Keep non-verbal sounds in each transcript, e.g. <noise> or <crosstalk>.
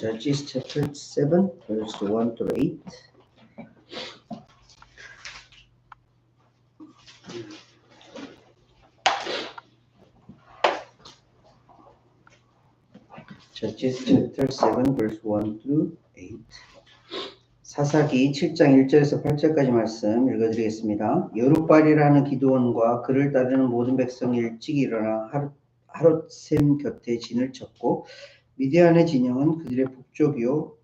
Judges chapter 7, verse 1 to 8. Judges chapter 7, verse 1 to 8. 사사기 7장 1절에서 8절까지 말씀 읽어드리겠습니다. 여룻발이라는 기도원과 그를 따르는 모든 백성이 일찍 일어나 하루, 하룻샘 곁에 진을 쳤고 미디안의 진영은 그들의 북쪽이요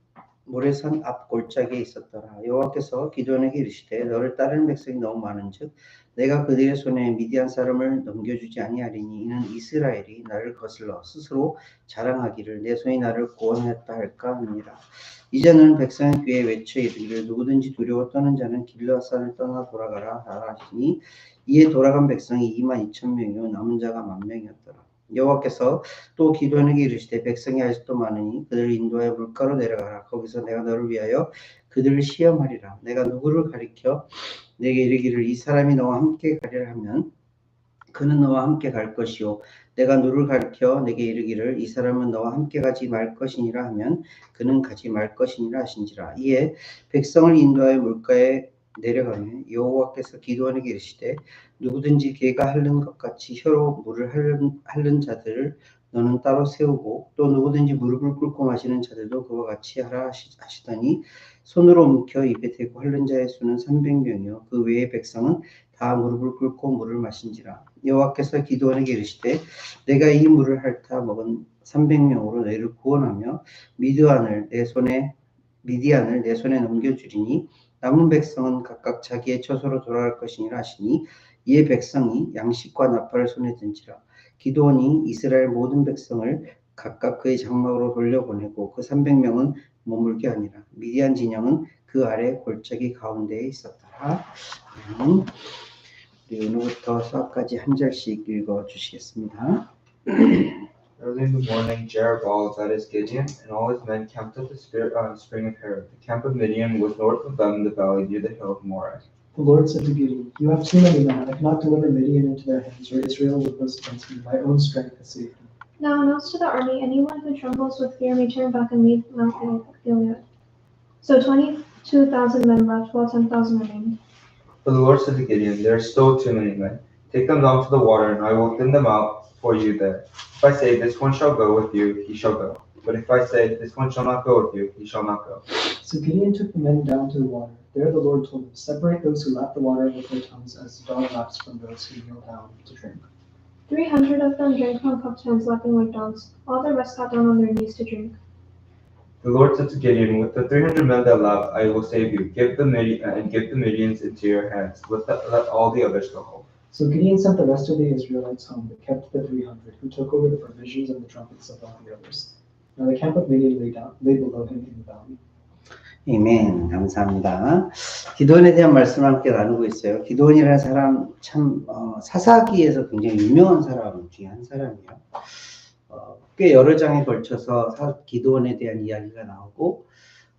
모래산 앞 골짜기에 있었더라. 여호와께서 기도원에게 이르시되 너를 따르는 백성이 너무 많은즉 내가 그들의 손에 미디안 사람을 넘겨주지 아니하리니 이는 이스라엘이 나를 거슬러 스스로 자랑하기를 내 손이 나를 구원하였다 할까 하니라. 이제는 백성의 귀에 외쳐 이르기를 누구든지 두려워 떠는 자는 길라산을 떠나 돌아가라 하시니 이에 돌아간 백성이 2만 2천 명이요 남은 자가 만 명이었더라. 여호와께서 또 기도원에게 이르시되 백성이 아직도 많으니 그들을 인도하여 물가로 내려가라. 거기서 내가 너를 위하여 그들을 시험하리라. 내가 누구를 가리켜 내게 이르기를 이 사람이 너와 함께 가리라 하면 그는 너와 함께 갈 것이요 내가 누를 가리켜 내게 이르기를 이 사람은 너와 함께 가지 말 것이니라 하면 그는 가지 말 것이니라 하신지라 이에 백성을 인도하여 물가에 내려가며 여호와께서 기도원에게 이르시되 누구든지 개가 핥는 것 같이 혀로 물을 핥는, 자들을 너는 따로 세우고 또 누구든지 무릎을 꿇고 마시는 자들도 그와 같이 하라 하시, 하시더니 손으로 움켜 입에 대고 핥는 자의 수는 300명이요. 그 외의 백성은 다 무릎을 꿇고 물을 마신지라. 여호와께서 기도원에게 이르시되 내가 이 물을 핥아 먹은 300명으로 너희를 구원하며 미디안을 내 손에 미디안을 내 손에 넘겨주리니 남은 백성은 각각 자기의 처소로 돌아갈 것이니라 하시니 이에 백성이 양식과 나팔을 손에 든지라 기도원이 이스라엘 모든 백성을 각각 그의 장막으로 돌려보내고 그 300명은 머물게 하니라 미디안 진영은 그 아래 골짜기 가운데에 있었더라 음. 우리 오늘부터 수학까지 한 절씩 읽어 주시겠습니다. <clears throat> Early in the morning, Jerubbaal, that is Gideon, and all his men camped at the spir- uh, spring of Harod. The camp of Midian was north of them in the valley near the hill of Moreh. The Lord said to Gideon, You have too many men. I cannot deliver Midian into their hands, or Israel will boast against me. My own strength has saved me. Now announce to the army, anyone who trembles with fear may turn back and leave Mount Gilead. So 22,000 men left, while 10,000 remained. But the Lord said to Gideon, There are still too many men. Take them down to the water, and I will thin them out for you there. If I say, This one shall go with you, he shall go. But if I say, This one shall not go with you, he shall not go. So Gideon took the men down to the water. There the Lord told him, Separate those who lap the water with their tongues as the dog laps from those who kneel down to drink. 300 of them drank from cupped hands, lapping like dogs. All the rest got down on their knees to drink. The Lord said to Gideon, With the 300 men that lap, I will save you. Give the Midi- uh, and give the Midians into your hands. Let, the, let all the others go home. So Gideon sent the rest of the Israelites home, but kept the 300, who took over the provisions and the trumpets all the others. Now the camp of Midian lay, down, lay below him in the valley. 아멘. 감사합니다. 기도원에 대한 말씀을 함께 나누고 있어요. 기도원이라는 사람 참 어, 사사기에서 굉장히 유명한 사람 중에 한 사람이에요. 어, 꽤 여러 장에 걸쳐서 사, 기도원에 대한 이야기가 나오고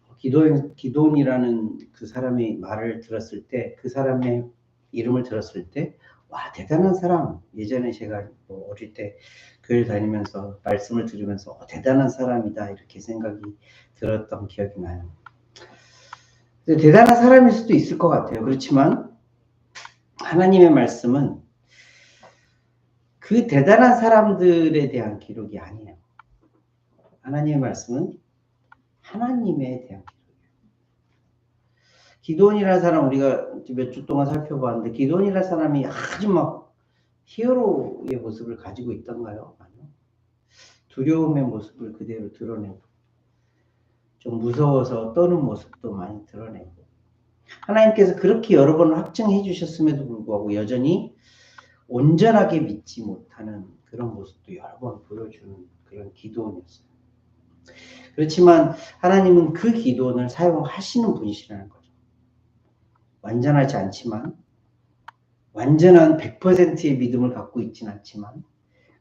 어, 기도원, 기도원이라는 그 사람의 말을 들었을 때 그 사람의 이름을 들었을 때 와 대단한 사람 예전에 제가 뭐 어릴 때 교회 다니면서 말씀을 들으면서 어, 대단한 사람이다 이렇게 생각이 들었던 기억이 나요. 대단한 사람일 수도 있을 것 같아요. 그렇지만 하나님의 말씀은 그 대단한 사람들에 대한 기록이 아니에요. 하나님의 말씀은 하나님에 대한 기록이에요. 기도원이라는 사람 우리가 몇 주 동안 살펴봤는데 기도원이라는 사람이 아주 막 히어로의 모습을 가지고 있던가요? 아니요. 두려움의 모습을 그대로 드러내고 좀 무서워서 떠는 모습도 많이 드러내고 하나님께서 그렇게 여러 번 확증해 주셨음에도 불구하고 여전히 온전하게 믿지 못하는 그런 모습도 여러 번 보여주는 그런 기도원이었어요. 그렇지만 하나님은 그 기도원을 사용하시는 분이시라는 거죠. 완전하지 않지만 완전한 100%의 믿음을 갖고 있지는 않지만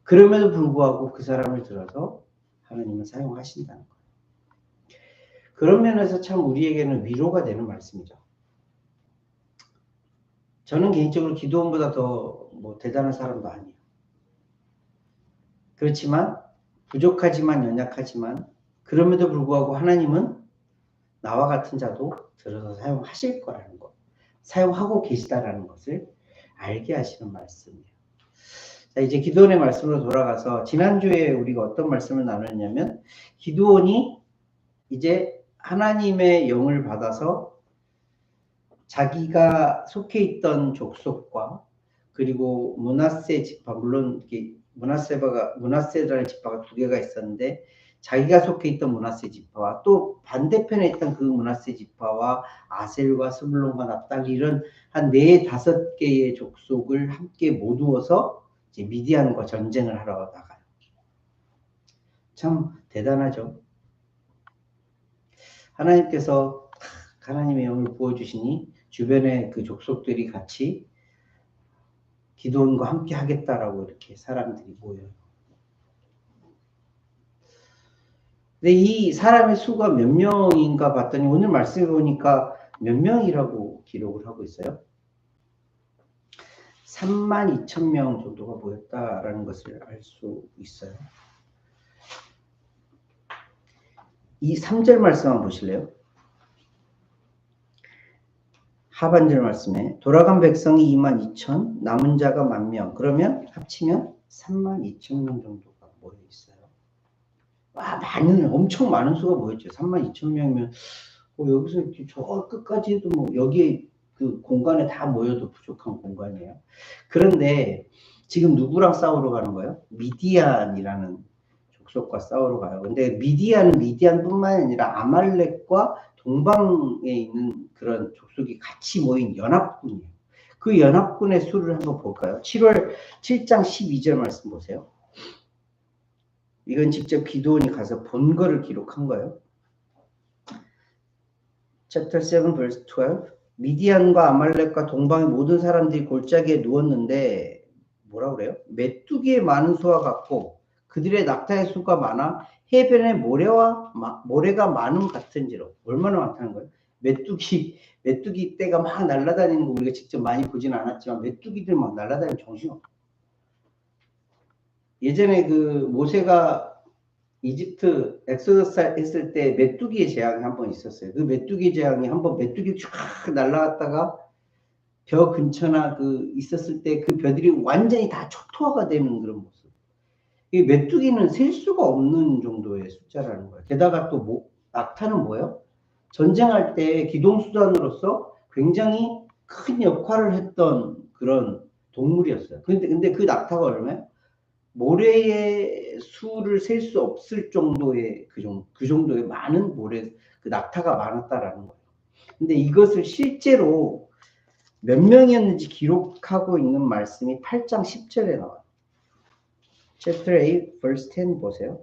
그럼에도 불구하고 그 사람을 들어서 하나님은 사용하신다는 거예요. 그런 면에서 참 우리에게는 위로가 되는 말씀이죠. 저는 개인적으로 기도원보다 더 뭐 대단한 사람도 아니에요. 그렇지만 부족하지만 연약하지만 그럼에도 불구하고 하나님은 나와 같은 자도 들어서 사용하실 거라는 것, 사용하고 계시다라는 것을 알게 하시는 말씀이에요. 자, 이제 기도원의 말씀으로 돌아가서 지난주에 우리가 어떤 말씀을 나눴냐면 기도원이 이제 하나님의 영을 받아서 자기가 속해 있던 족속과 그리고 문하세 지파 물론 문하세바가 문하세라는 지파가 두 개가 있었는데 자기가 속해 있던 문하세 지파와 또 반대편에 있던 그 문하세 지파와 아셀과 스불론과 납달리 이런 한 네 다섯 개의 족속을 함께 모두어서 이제 미디안과 전쟁을 하러 나가요. 참 대단하죠. 하나님께서 하나님의 영을 부어주시니 주변의 그 족속들이 같이 기도원과 함께 하겠다라고 이렇게 사람들이 모여요. 근데 이 사람의 수가 몇 명인가 봤더니 오늘 말씀해 보니까 몇 명이라고 기록을 하고 있어요. 3만 2천 명 정도가 모였다라는 것을 알 수 있어요. 이 3절 말씀 한번 보실래요? 하반절 말씀에 돌아간 백성이 2만 2천, 남은 자가 만 명. 그러면 합치면 3만 2천 명 정도가 모여 있어요. 와, 많은, 엄청 많은 수가 모였죠. 3만 2천 명이면, 어, 여기서 저 끝까지 해도 뭐, 여기 그 공간에 다 모여도 부족한 공간이에요. 그런데 지금 누구랑 싸우러 가는 거예요? 미디안이라는 족속과 싸우러 가요. 근데 미디안은 미디안뿐만 아니라 아말렉과 동방에 있는 그런 족속이 같이 모인 연합군이에요. 그 연합군의 수를 한번 볼까요? 7월 7장 12절 말씀 보세요. 이건 직접 기도원이 가서 본 거를 기록한 거예요. Chapter 7 verse 12 미디안과 아말렉과 동방의 모든 사람들이 골짜기에 누웠는데 뭐라 그래요? 메뚜기의 많은 수와 같고 그들의 낙타의 수가 많아 해변에 모래와 마- 모래가 많음 같은지로 얼마나 많다는 거예요? 메뚜기 메뚜기 떼가 막 날아다니는 거 우리가 직접 많이 보진 않았지만 메뚜기들 막 날아다니는 정신없어. 예전에 그 모세가 이집트 엑소더스 했을 때 메뚜기의 재앙이 한 번 있었어요. 그 메뚜기 재앙이 한 번 메뚜기 쫙 날아갔다가 벼 근처나 그 있었을 때 그 벼들이 완전히 다 초토화가 되는 그런 모습. 이 메뚜기는 셀 수가 없는 정도의 숫자라는 거예요. 게다가 또 뭐, 낙타는 뭐예요? 전쟁할 때 기동수단으로서 굉장히 큰 역할을 했던 그런 동물이었어요. 근데, 근데 그 낙타가 얼마예요? 모래의 수를 셀 수 없을 정도의 그, 정, 그 정도의 많은 모래, 그 낙타가 많았다라는 거예요. 근데 이것을 실제로 몇 명이었는지 기록하고 있는 말씀이 8장 10절에 나와요. Chapter 8, verse 10 보세요.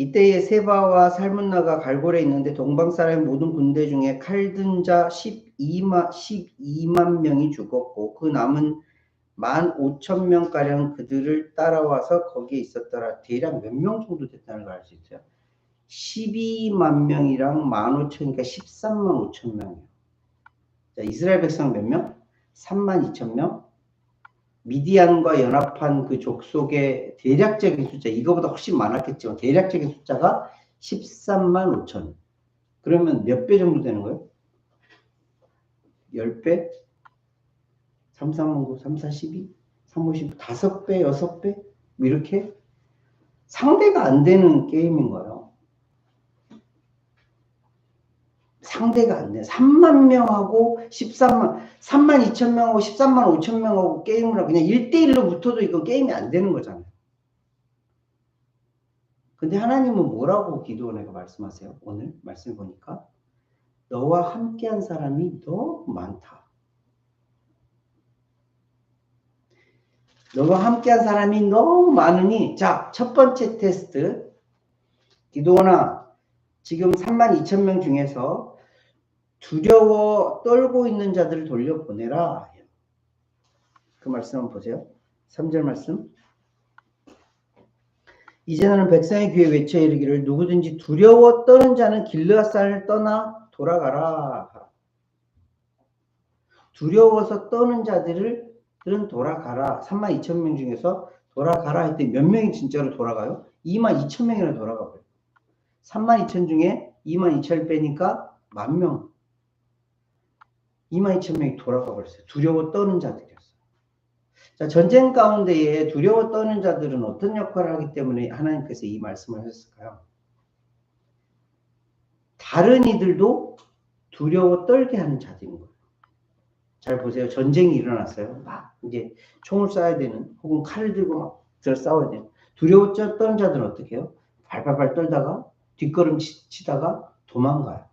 이때에 세바와 살문나가 갈골에 있는데 동방 사람의 모든 군대 중에 칼든 자 12만, 12만 명이 죽었고 그 남은 만 5천 명가량 그들을 따라와서 거기에 있었더라. 대략 몇 명 정도 됐다는 걸 알 수 있어요. 12만 명이랑 1만 5천이니까 13만 5천 명이에요. 자, 이스라엘 백성 몇 명? 3만 2천 명. 미디안과 연합한 그 족속의 대략적인 숫자, 이거보다 훨씬 많았겠지만 대략적인 숫자가 13만 5천. 그러면 몇 배 정도 되는 거예요? 10배? 3, 3, 9, 3, 4, 12, 3, 5, 10, 5배, 6배? 뭐 이렇게 상대가 안 되는 게임인 거예요. 상대가 안 돼. 3만 명하고 13만, 3만 2천 명하고 13만 5천 명하고 게임을 하고 그냥 1대1로 붙어도 이거 게임이 안 되는 거잖아요. 근데 하나님은 뭐라고 기도원에게 말씀하세요? 오늘 말씀 보니까 너와 함께한 사람이 너무 많다. 너와 함께한 사람이 너무 많으니 자, 첫 번째 테스트 기도원아 지금 3만 2천 명 중에서 두려워 떨고 있는 자들을 돌려보내라. 그 말씀 한번 보세요. 3절 말씀. 이제 너는 백성의 귀에 외쳐 이르기를 누구든지 두려워 떠는 자는 길르앗산을 떠나 돌아가라. 두려워서 떠는 자들을 들은 돌아가라. 3만 2천 명 중에서 돌아가라 했더니 몇 명이 진짜로 돌아가요? 2만 2천 명이나 돌아가 버려요. 3만 2천 중에 2만 2천을 빼니까 만 명. 2만 2천 명이 돌아가 버렸어요. 두려워 떠는 자들이었어요. 자, 전쟁 가운데에 두려워 떠는 자들은 어떤 역할을 하기 때문에 하나님께서 이 말씀을 하셨을까요? 다른 이들도 두려워 떨게 하는 자들인 거예요. 잘 보세요. 전쟁이 일어났어요. 막 이제 총을 쏴야 되는 혹은 칼을 들고 막 들어 싸워야 되는 두려워 쪄- 떠는 자들은 어떻게 해요? 발발발 떨다가 뒷걸음 치- 치다가 도망가요.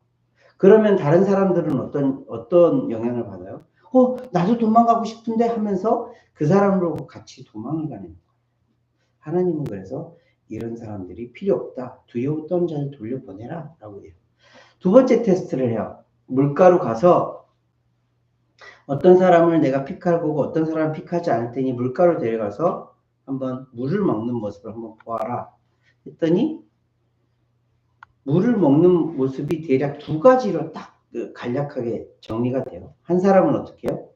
그러면 다른 사람들은 어떤 어떤 영향을 받아요? 어, 나도 도망가고 싶은데 하면서 그 사람으로 같이 도망을 가는 거예요. 하나님은 그래서 이런 사람들이 필요 없다. 떠는 자를 돌려보내라. 라고 해요. 두 번째 테스트를 해요. 물가로 가서 어떤 사람을 내가 픽할 거고 어떤 사람을 픽하지 않을 테니 물가로 데려가서 한번 물을 먹는 모습을 한번 보아라. 했더니 물을 먹는 모습이 대략 두 가지로 딱그 간략하게 정리가 돼요. 한 사람은 어떻게 해요?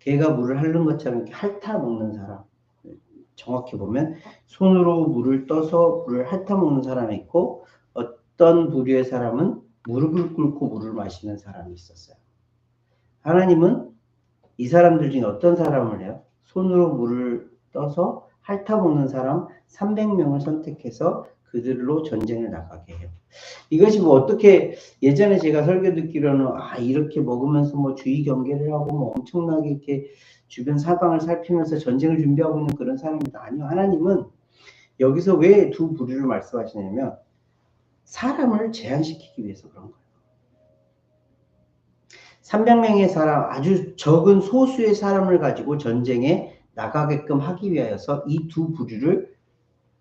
개가 물을 핥는 것처럼 이렇게 핥아 먹는 사람. 정확히 보면 손으로 물을 떠서 물을 핥아 먹는 사람이 있고 어떤 부류의 사람은 무릎을 꿇고 물을 마시는 사람이 있었어요. 하나님은 이 사람들 중에 어떤 사람을 해요? 손으로 물을 떠서 핥아 먹는 사람 300명을 선택해서 그들로 전쟁을 나가게 해요. 이것이 뭐 어떻게 예전에 제가 설교 듣기로는 아 이렇게 먹으면서 뭐 주의 경계를 하고 뭐 엄청나게 이렇게 주변 사방을 살피면서 전쟁을 준비하고 있는 그런 사람입니다. 아니요. 하나님은 여기서 왜 두 부류를 말씀하시냐면 사람을 제한시키기 위해서 그런 거예요. 300명의 사람, 아주 적은 소수의 사람을 가지고 전쟁에 나가게끔 하기 위하여서 이 두 부류를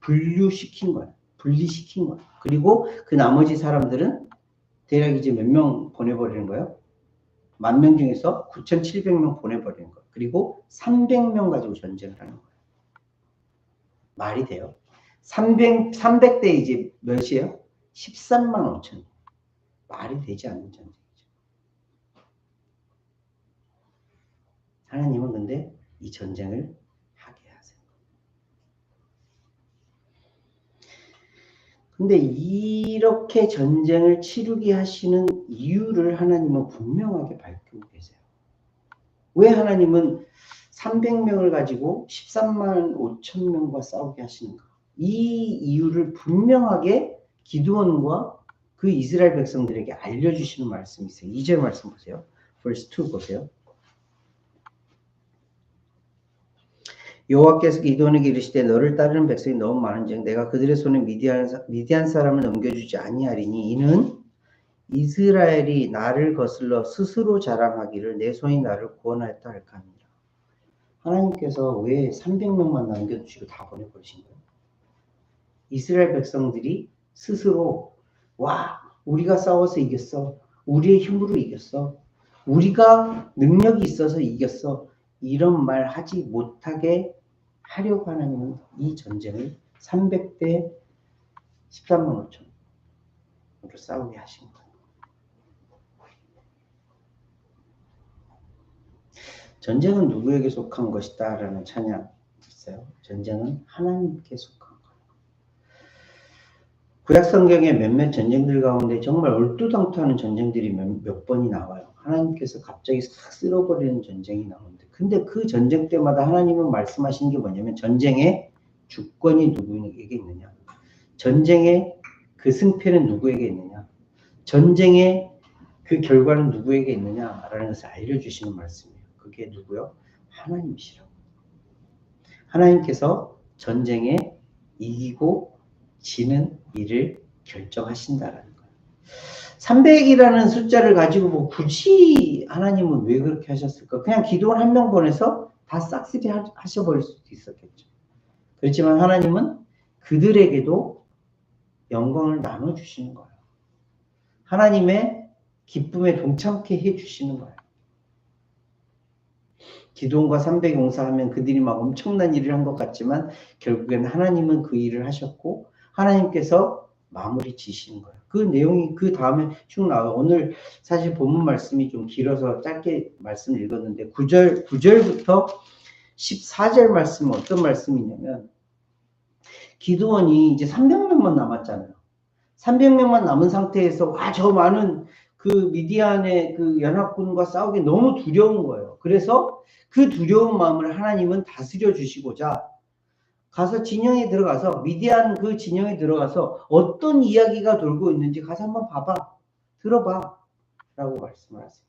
분류시킨 거예요. 분리시킨 거예요. 그리고 그 나머지 사람들은 대략 이제 몇 명 보내버리는 거예요? 만 명 중에서 9,700명 보내버리는 거예요. 그리고 300명 가지고 전쟁을 하는 거예요. 말이 돼요. 300, 300대 이제 몇이에요? 13만 5천. 말이 되지 않는 전쟁이죠. 하나님은 근데 이 전쟁을 하게 하세요. 근데 이렇게 전쟁을 치르게 하시는 이유를 하나님은 분명하게 밝히고 계세요. 왜 하나님은 300명을 가지고 13만 5천 명과 싸우게 하시는가? 이 이유를 분명하게 기드원과 그 이스라엘 백성들에게 알려주시는 말씀이 있어요. 2절 말씀 보세요. verse 2 보세요. 여호와께서 기도원에게 이르시되 너를 따르는 백성이 너무 많은즉 내가 그들의 손에 미디안, 사- 미디안 사람을 넘겨주지 아니하리니 이는 이스라엘이 나를 거슬러 스스로 자랑하기를 내 손이 나를 구원하였다 할까 합니다. 하나님께서 왜 300명만 남겨두시고 다 보내버리신 거예요? 이스라엘 백성들이 스스로 와 우리가 싸워서 이겼어 우리의 힘으로 이겼어 우리가 능력이 있어서 이겼어 이런 말 하지 못하게 하려고 하나님은 이 전쟁을 300대 13만 5천으로 싸우게 하신 거예요. 전쟁은 누구에게 속한 것이다 라는 찬양 있어요. 전쟁은 하나님께 속한 거예요. 구약 성경의 몇몇 전쟁들 가운데 정말 얼토당토하는 전쟁들이 몇, 몇 번이 나와요. 하나님께서 갑자기 싹 쓸어버리는 전쟁이 나오는데 근데 그 전쟁 때마다 하나님은 말씀하신 게 뭐냐면 전쟁의 주권이 누구에게 있느냐? 전쟁의 그 승패는 누구에게 있느냐? 전쟁의 그 결과는 누구에게 있느냐라는 것을 알려주시는 말씀이에요. 그게 누구요? 하나님이시라고. 하나님께서 전쟁에 이기고 지는 일을 결정하신다라는 거예요. 300이라는 숫자를 가지고 뭐 굳이 하나님은 왜 그렇게 하셨을까? 그냥 기도원 한 명 보내서 다 싹쓸이 하- 하셔버릴 수도 있었겠죠. 그렇지만 하나님은 그들에게도 영광을 나눠주시는 거예요. 하나님의 기쁨에 동참케 해주시는 거예요. 기도원과 300 용사하면 그들이 막 엄청난 일을 한 것 같지만 결국엔 하나님은 그 일을 하셨고 하나님께서 마무리 지시는 거예요. 그 내용이 그 다음에 쭉 나와요. 오늘 사실 본문 말씀이 좀 길어서 짧게 말씀 읽었는데 9절, 9절부터 14절 말씀은 어떤 말씀이냐면 기도원이 이제 300명만 남았잖아요. 300명만 남은 상태에서 와 저 많은 그 미디안의 그 연합군과 싸우기 너무 두려운 거예요. 그래서 그 두려운 마음을 하나님은 다스려 주시고자 가서 진영에 들어가서 미디안 그 진영에 들어가서 어떤 이야기가 돌고 있는지 가서 한번 봐봐. 들어봐. 라고 말씀을 하세요.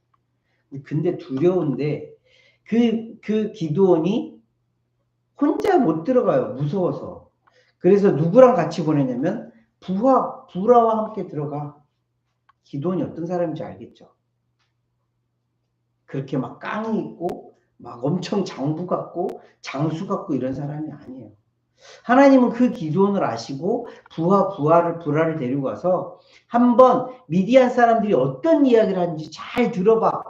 근데 두려운데 그, 그 기도원이 혼자 못 들어가요. 무서워서. 그래서 누구랑 같이 보내냐면 부하, 부라와 함께 들어가. 기도원이 어떤 사람인지 알겠죠. 그렇게 막 깡이 있고 막 엄청 장부 같고 장수 같고 이런 사람이 아니에요. 하나님은 그 기도원을 아시고 부하 부하를 부하를 데리고 가서 한번 미디안 사람들이 어떤 이야기를 하는지 잘 들어봐.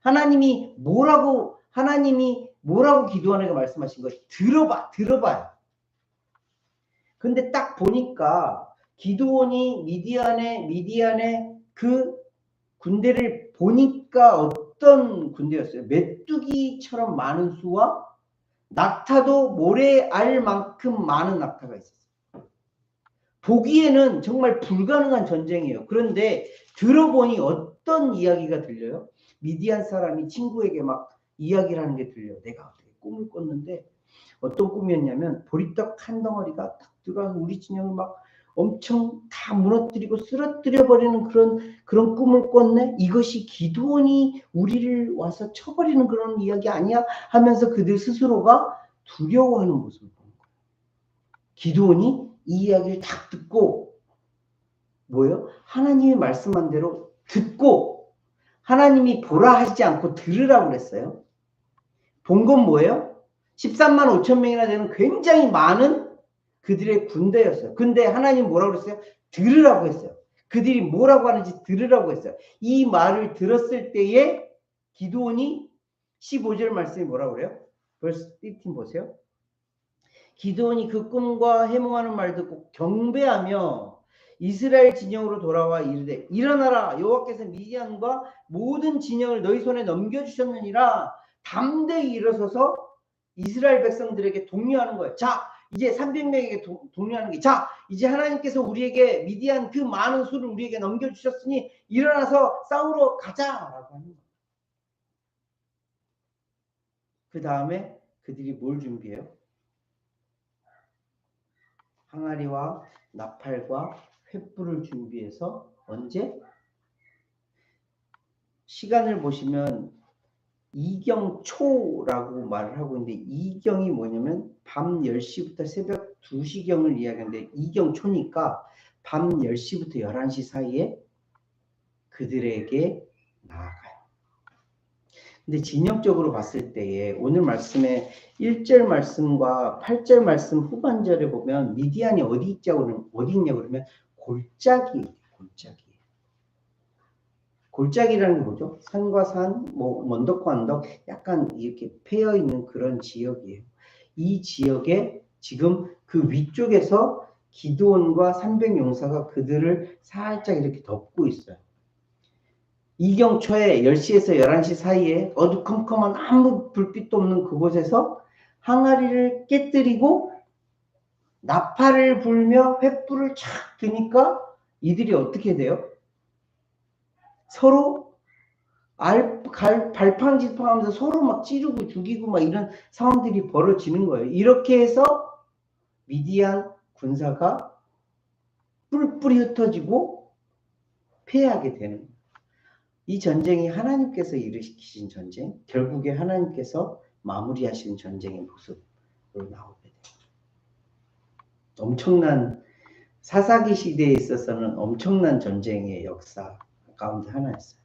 하나님이 뭐라고 하나님이 뭐라고 기도원에게 말씀하신 거 들어봐 들어봐요. 근데 딱 보니까 기도원이 미디안의 미디안의 그 군대를 보니까 어떤 군대였어요? 메뚜기처럼 많은 수와 낙타도 모래 알 만큼 많은 낙타가 있었어요. 보기에는 정말 불가능한 전쟁이에요. 그런데 들어보니 어떤 이야기가 들려요? 미디안 사람이 친구에게 막 이야기를 하는 게 들려요. 내가 어떻게 꿈을 꿨는데 어떤 꿈이었냐면 보리떡 한 덩어리가 딱 들어와서 우리 진영을 막 엄청 다 무너뜨리고 쓰러뜨려 버리는 그런 그런 꿈을 꿨네. 이것이 기도원이 우리를 와서 쳐버리는 그런 이야기 아니야? 하면서 그들 스스로가 두려워하는 모습을 보는 거예요. 기도원이 이 이야기를 딱 듣고 뭐예요? 하나님이 말씀한 대로 듣고 하나님이 보라 하지 않고 들으라고 그랬어요. 본 건 뭐예요? 13만 5천 명이나 되는 굉장히 많은 그들의 군대였어요. 근데 하나님 뭐라고 그랬어요? 들으라고 했어요. 그들이 뭐라고 하는지 들으라고 했어요. 이 말을 들었을 때에 기도원이 15절 말씀이 뭐라고 그래요? verse 15 보세요. 기도원이 그 꿈과 해몽하는 말 듣고 경배하며 이스라엘 진영으로 돌아와 이르되 일어나라 여호와께서 미디안과 모든 진영을 너희 손에 넘겨주셨느니라 담대히 일어서서 이스라엘 백성들에게 독려하는 거예요. 자 이제 300명에게 독려하는 게, 자, 이제 하나님께서 우리에게 미디안 그 많은 수를 우리에게 넘겨 주셨으니 일어나서 싸우러 가자라고 하는 거예요. 그 다음에 그들이 뭘 준비해요? 항아리와 나팔과 횃불을 준비해서 언제? 시간을 보시면 이경초라고 말을 하고 있는데 이경이 뭐냐면 밤 10시부터 새벽 2시경을 이야기하는데 이경초니까 밤 10시부터 11시 사이에 그들에게 나아가요. 근데 진영적으로 봤을 때에 오늘 말씀의 1절 말씀과 8절 말씀 후반절에 보면 미디안이 어디 있냐고 어디 있냐 그러면 골짜기 골짜기 골짜기라는 게 뭐죠? 산과 산, 뭐 언덕과 언덕 약간 이렇게 패여 있는 그런 지역이에요. 이 지역에 지금 그 위쪽에서 기도원과 300용사가 그들을 살짝 이렇게 덮고 있어요. 이경초에 10시에서 11시 사이에 어두컴컴한 아무 불빛도 없는 그곳에서 항아리를 깨뜨리고 나팔을 불며 횃불을 착 드니까 이들이 어떻게 돼요? 서로 알, 갈, 발팡질팡하면서 서로 막 찌르고 죽이고 막 이런 상황들이 벌어지는 거예요. 이렇게 해서 미디안 군사가 뿔뿔이 흩어지고 패하게 되는 거예요. 이 전쟁이 하나님께서 일으키신 전쟁, 결국에 하나님께서 마무리하신 전쟁의 모습으로 나오게 돼요. 엄청난 사사기 시대에 있어서는 엄청난 전쟁의 역사 가운데 하나였어요.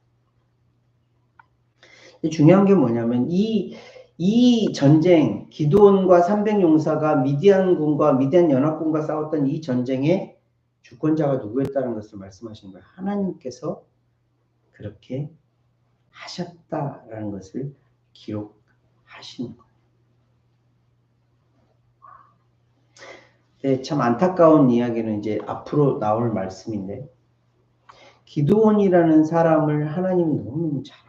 중요한 게 뭐냐면 이, 이 전쟁, 기도원과 300용사가 미디안군과 미디안 연합군과 싸웠던 이 전쟁의 주권자가 누구였다는 것을 말씀하신 거예요. 하나님께서 그렇게 하셨다라는 것을 기록하시는 거예요. 네, 참 안타까운 이야기는 이제 앞으로 나올 말씀인데 기드온이라는 사람을 하나님이 너무너무 잘.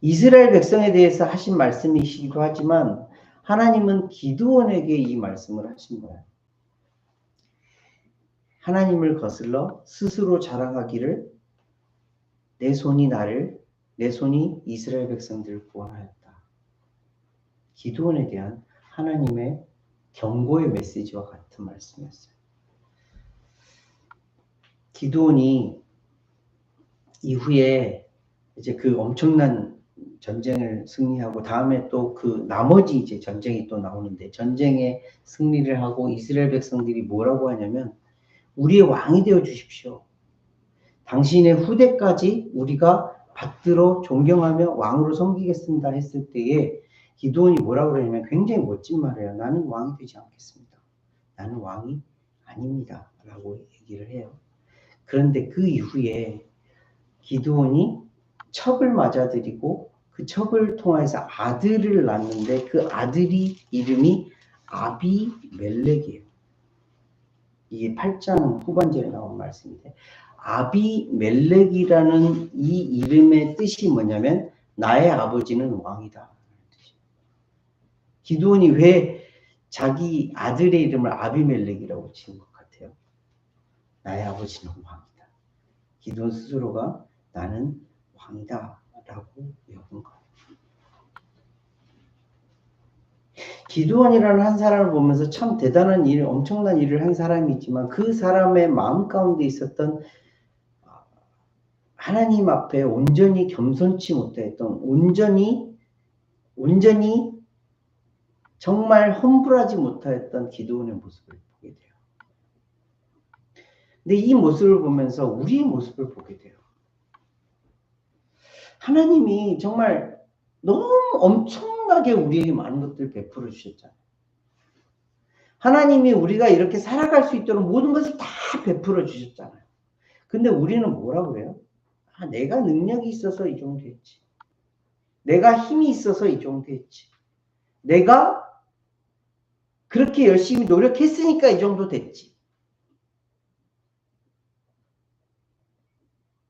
이스라엘 백성에 대해서 하신 말씀이시기도 하지만 하나님은 기드온에게 이 말씀을 하신 거예요. 하나님을 거슬러 스스로 자랑하기를 내 손이 나를 내 손이 이스라엘 백성들을 구원하였다. 기드온에 대한 하나님의 경고의 메시지와 같은 말씀이었어요. 기드온이 이후에 이제 그 엄청난 전쟁을 승리하고 다음에 또 그 나머지 이제 전쟁이 또 나오는데 전쟁에 승리를 하고 이스라엘 백성들이 뭐라고 하냐면 우리의 왕이 되어 주십시오. 당신의 후대까지 우리가 받들어 존경하며 왕으로 섬기겠습니다 했을 때에 기도원이 뭐라고 그러냐면 굉장히 멋진 말이에요. 나는 왕이 되지 않겠습니다. 나는 왕이 아닙니다. 라고 얘기를 해요. 그런데 그 이후에 기도원이 첩을 맞아들이고 그 첩을 통해서 아들을 낳는데 그 아들이 이름이 아비멜렉이에요. 이게 8장 후반절에 나온 말씀인데 아비멜렉이라는 이 이름의 뜻이 뭐냐면 나의 아버지는 왕이다. 기도원이 왜 자기 아들의 이름을 아비멜렉이라고 지은 것 같아요? 나의 아버지는 왕이다. 기도원 스스로가 나는 왕이다. 라고 여긴 거예요. 기도원이라는 한 사람을 보면서 참 대단한 일, 엄청난 일을 한 사람이지만 그 사람의 마음 가운데 있었던 하나님 앞에 온전히 겸손치 못했던 온전히 온전히 정말 험불하지 못하였던 기도원의 모습을 보게 돼요. 근데 이 모습을 보면서 우리의 모습을 보게 돼요. 하나님이 정말 너무 엄청나게 우리에게 많은 것들을 베풀어 주셨잖아요. 하나님이 우리가 이렇게 살아갈 수 있도록 모든 것을 다 베풀어 주셨잖아요. 근데 우리는 뭐라고 해요? 아, 내가 능력이 있어서 이 정도 했지. 내가 힘이 있어서 이 정도 했지. 내가 그렇게 열심히 노력했으니까 이 정도 됐지.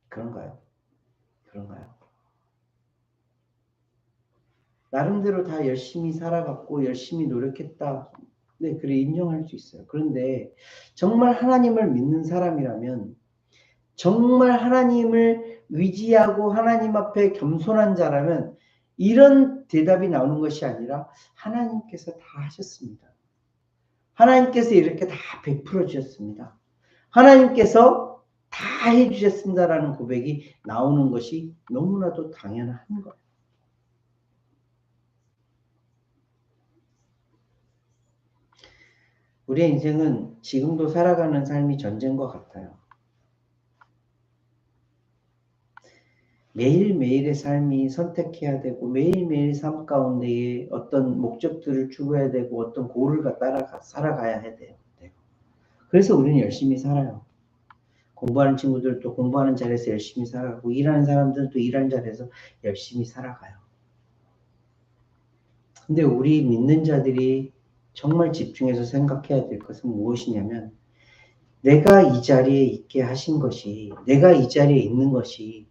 그런가요? 그런가요? 나름대로 다 열심히 살아갔고 열심히 노력했다. 네, 그래 인정할 수 있어요. 그런데 정말 하나님을 믿는 사람이라면 정말 하나님을 의지하고 하나님 앞에 겸손한 자라면 이런 대답이 나오는 것이 아니라 하나님께서 다 하셨습니다. 하나님께서 이렇게 다 베풀어 주셨습니다. 하나님께서 다 해주셨습니다라는 고백이 나오는 것이 너무나도 당연한 거예요. 우리의 인생은 지금도 살아가는 삶이 전쟁과 같아요. 매일매일의 삶이 선택해야 되고 매일매일 삶 가운데에 어떤 목적들을 추구해야 되고 어떤 고를 따라가 살아가야 돼요. 그래서 우리는 열심히 살아요. 공부하는 친구들도 공부하는 자리에서 열심히 살아가고 일하는 사람들도 일하는 자리에서 열심히 살아가요. 근데 우리 믿는 자들이 정말 집중해서 생각해야 될 것은 무엇이냐면 내가 이 자리에 있게 하신 것이 내가 이 자리에 있는 것이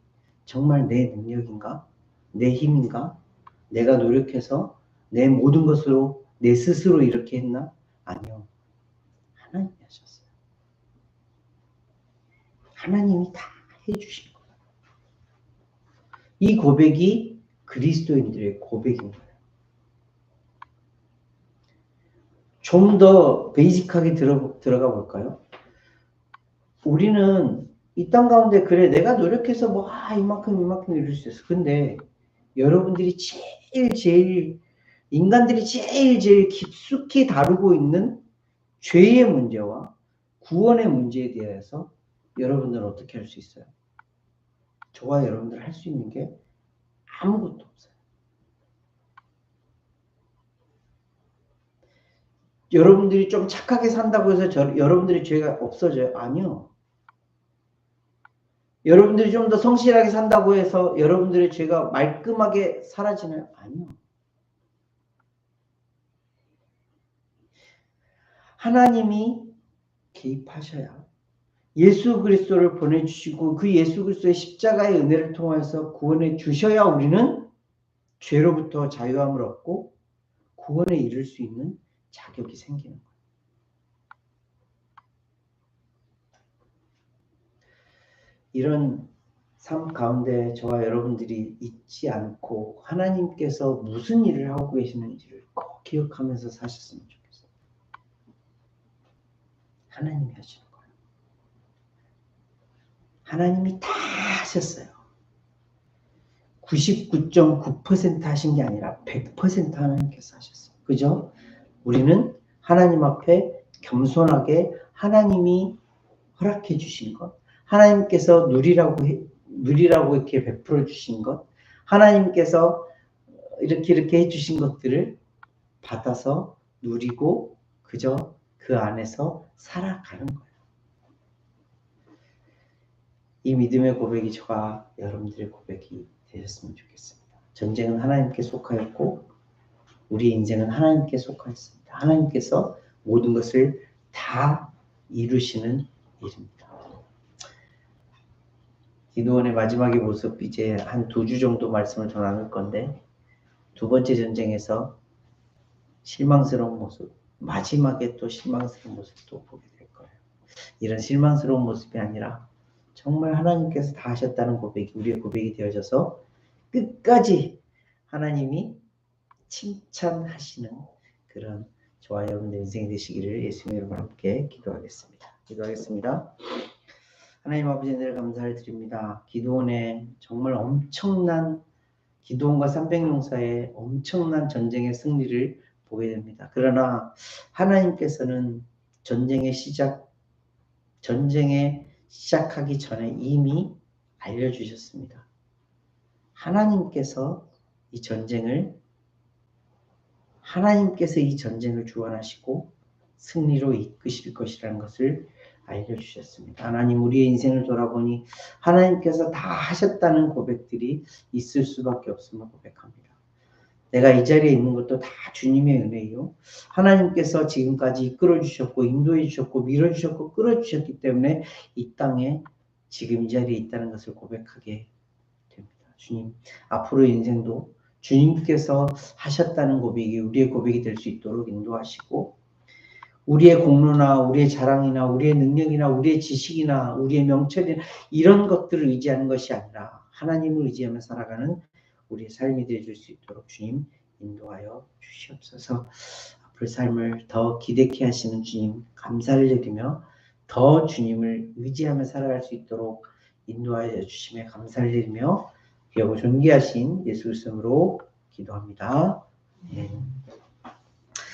정말 내 능력인가? 내 힘인가? 내가 노력해서 내 모든 것으로 내 스스로 이렇게 했나? 아니요. 하나님이 하셨어요. 하나님이 다 해주신 거예요. 이 고백이 그리스도인들의 거예요. 좀 더 베이직하게 들어, 들어가 볼까요? 우리는 이 땅 가운데 그래 내가 노력해서 뭐 아, 이만큼 이만큼 이룰 수 있어. 근데 여러분들이 제일 제일 인간들이 제일 제일 깊숙이 다루고 있는 죄의 문제와 구원의 문제에 대해서 여러분들은 어떻게 할 수 있어요? 저와 여러분들 할 수 있는 게 아무것도 없어요. 여러분들이 좀 착하게 산다고 해서 저, 여러분들이 죄가 없어져요? 아니요. 여러분들이 좀 더 성실하게 산다고 해서 여러분들의 죄가 말끔하게 사라지나요? 아니요. 하나님이 개입하셔야 예수 그리스도를 보내주시고 그 예수 그리스도의 십자가의 은혜를 통해서 구원해 주셔야 우리는 죄로부터 자유함을 얻고 구원에 이를 수 있는 자격이 생기는 거예요. 이런 삶 가운데 저와 여러분들이 잊지 않고 하나님께서 무슨 일을 하고 계시는지를 꼭 기억하면서 사셨으면 좋겠어요. 하나님이 하시는 거예요. 하나님이 다 하셨어요. 99.9% 하신 게 아니라 100% 하나님께서 하셨어요. 그죠? 우리는 하나님 앞에 겸손하게 하나님이 허락해 주신 것, 하나님께서 누리라고 해, 누리라고 이렇게 베풀어 주신 것, 하나님께서 이렇게 이렇게 해 주신 것들을 받아서 누리고 그저 그 안에서 살아가는 거예요. 이 믿음의 고백이 저와 여러분들의 고백이 되셨으면 좋겠습니다. 전쟁은 하나님께 속하였고 우리 인생은 하나님께 속하였습니다. 하나님께서 모든 것을 다 이루시는 일입니다. 기도원의 마지막의 모습 이제 한 두 주 정도 말씀을 더 나눌 건데 두 번째 전쟁에서 실망스러운 모습 마지막에 또 실망스러운 모습도 보게 될 거예요. 이런 실망스러운 모습이 아니라 정말 하나님께서 다 하셨다는 고백이 우리의 고백이 되어져서 끝까지 하나님이 칭찬하시는 그런 저와 여러분들 인생이 되시기를 예수님 이름으로 함께 기도하겠습니다. 기도하겠습니다. 하나님 아버지 늘 감사를 드립니다. 기도원의 정말 엄청난 기도원과 300용사의 엄청난 전쟁의 승리를 보게 됩니다. 그러나 하나님께서는 전쟁의 시작, 전쟁의 시작하기 전에 이미 알려주셨습니다. 하나님께서 이 전쟁을 하나님께서 이 전쟁을 주관하시고 승리로 이끄실 것이라는 것을 알려주셨습니다. 하나님 우리의 인생을 돌아보니 하나님께서 다 하셨다는 고백들이 있을 수밖에 없음을 고백합니다. 내가 이 자리에 있는 것도 다 주님의 은혜요. 하나님께서 지금까지 이끌어 주셨고 인도해 주셨고 밀어 주셨고 끌어 주셨기 때문에 이 땅에 지금 이 자리에 있다는 것을 고백하게 됩니다. 주님 앞으로 인생도 주님께서 하셨다는 고백이 우리의 고백이 될 수 있도록 인도하시고 우리의 공로나 우리의 자랑이나 우리의 능력이나 우리의 지식이나 우리의 명철이나 이런 것들을 의지하는 것이 아니라 하나님을 의지하며 살아가는 우리의 삶이 되어줄 수 있도록 주님 인도하여 주시옵소서. 앞으로 삶을 더 기대케 하시는 주님 감사를 드리며 더 주님을 의지하며 살아갈 수 있도록 인도하여 주심에 감사를 드리며 귀하고 존귀하신 예수 그리스도로 기도합니다. 예.